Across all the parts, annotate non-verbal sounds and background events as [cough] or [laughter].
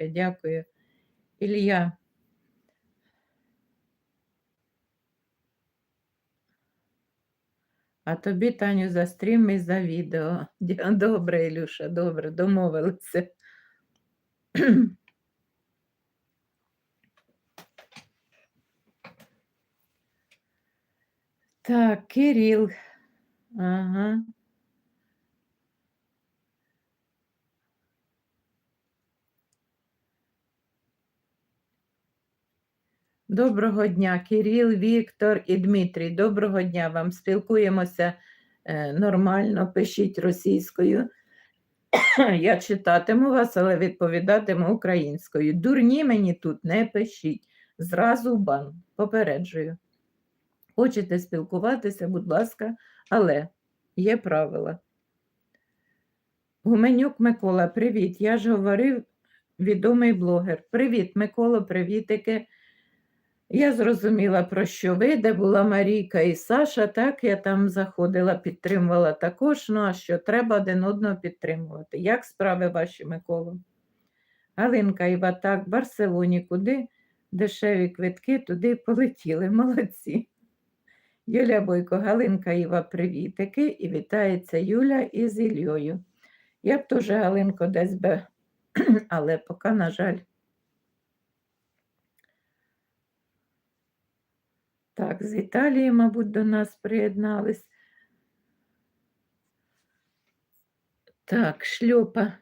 таке. Дякую. Ілля. А тобі, Таню, за стрім і за відео. Добре, Ілюша, добре, домовилися. Так, Кирил. Ага. Доброго дня, Кирил, Віктор і Дмитрій. Доброго дня вам. Спілкуємося е, нормально, пишіть російською. [coughs] Я читатиму вас, але відповідатиму українською. Дурні мені тут не пишіть. Зразу бан. Попереджую. Хочете спілкуватися, будь ласка, але є правила. Гуменюк Микола, привіт. Я ж говорив, відомий блогер. Привіт, Микола, привітики. Я зрозуміла, про що ви, де була Марійка і Саша, так я там заходила, підтримувала також. Ну а що, треба один одного підтримувати. Як справи ваші, Микола? Галинка Іва, так, в Барселоні, куди дешеві квитки, туди полетіли. [laughs] Молодці. Юля Бойко, Галинка Іва, привітики, і вітається Юля із Іллею. Я б теж Галинко десь би, [clears throat] але поки, на жаль. Так, з Італії, мабуть, до нас приєднались. Так, шльопа.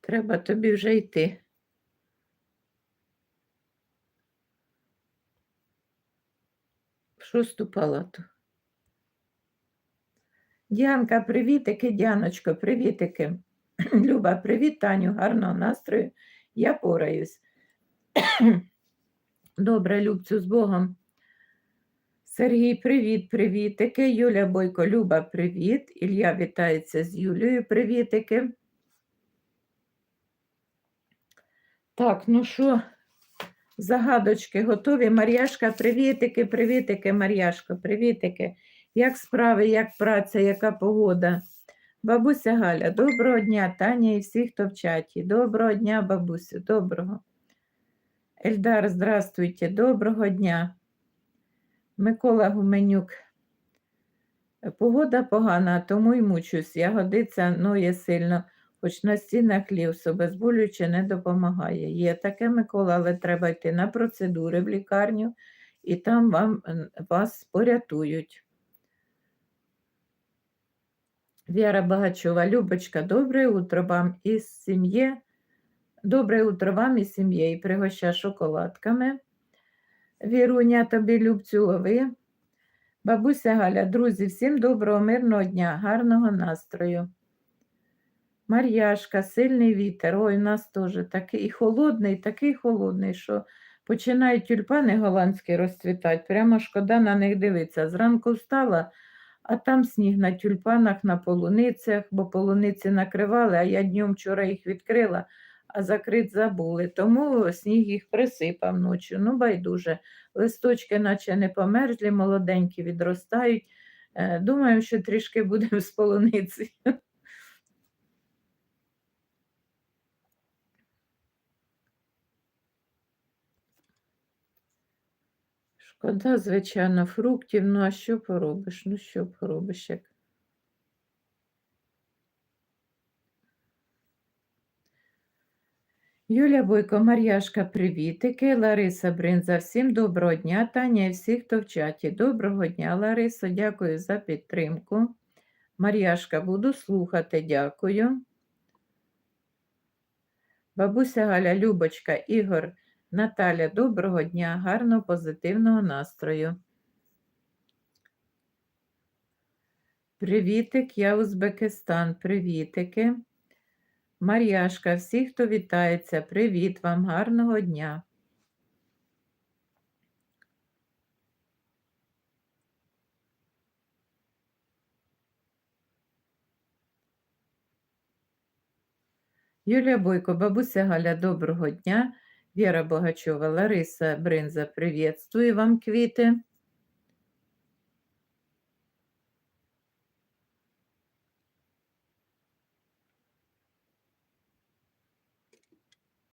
Треба тобі вже йти. В шосту палату. Діанка, привітики, Діаночко, привітики. [clears throat] Люба, привіт, Таню, гарного настрою. Я пораюсь. [clears throat] Добре, Любцю, з Богом. Сергій, привіт, привітики. Юля Бойко, Люба, привіт. Ілля вітається з Юлією, привітики. Так, ну що, загадочки готові. Мар'яшка, привітики, привітики, Мар'яшко, привітики. Як справи, як праця, яка погода? Бабуся Галя, доброго дня, Таня і всі, хто в чаті. Доброго дня, бабусю, доброго. Ельдар, здравствуйте, доброго дня. Микола Гуменюк. Погода погана, тому й мучусь. Ягодиця ноє сильно, хоч на стінах лів, обезболююче не допомагає. Є таке, Микола, але треба йти на процедури в лікарню, і там вам, вас порятують. Віра Багачова, Любочка, добре утро вам із сім'ї. Добре утро вам із сім'єю. Пригоща шоколадками. Віруня, тобі Любцю лови. Бабуся Галя, друзі, всім доброго, мирного дня, гарного настрою. Мар'яшка, сильний вітер. Ой, у нас теж такий холодний, такий холодний, що починають тюльпани голландські розцвітати. Прямо шкода на них дивитися. Зранку встала, а там сніг на тюльпанах, на полуницях, бо полуниці накривали, а я днем вчора їх відкрила, а закрит забули. Тому сніг їх присипав ночі. Ну, байдуже. Листочки, наче не померзлі, молоденькі відростають. Е, Думаю, що трішки будемо з полуниці. Шкода, звичайно, фруктів. Ну, а що поробиш? Ну, що поробиш, як? Юля Бойко, Мар'яшка, привітики. Лариса Бринза, всім доброго дня. Таня і всі, хто в чаті. Доброго дня, Ларисо, дякую за підтримку. Мар'яшка, буду слухати, дякую. Бабуся Галя, Любочка, Ігор, Наталя, доброго дня, гарного позитивного настрою. Привітик, я Узбекистан, привітики. Мар'яшка, всі, хто вітається, привіт вам, гарного дня. Юлія Бойко, бабуся Галя, доброго дня. Віра Богачова, Лариса Бринза, привітствую вам квіти.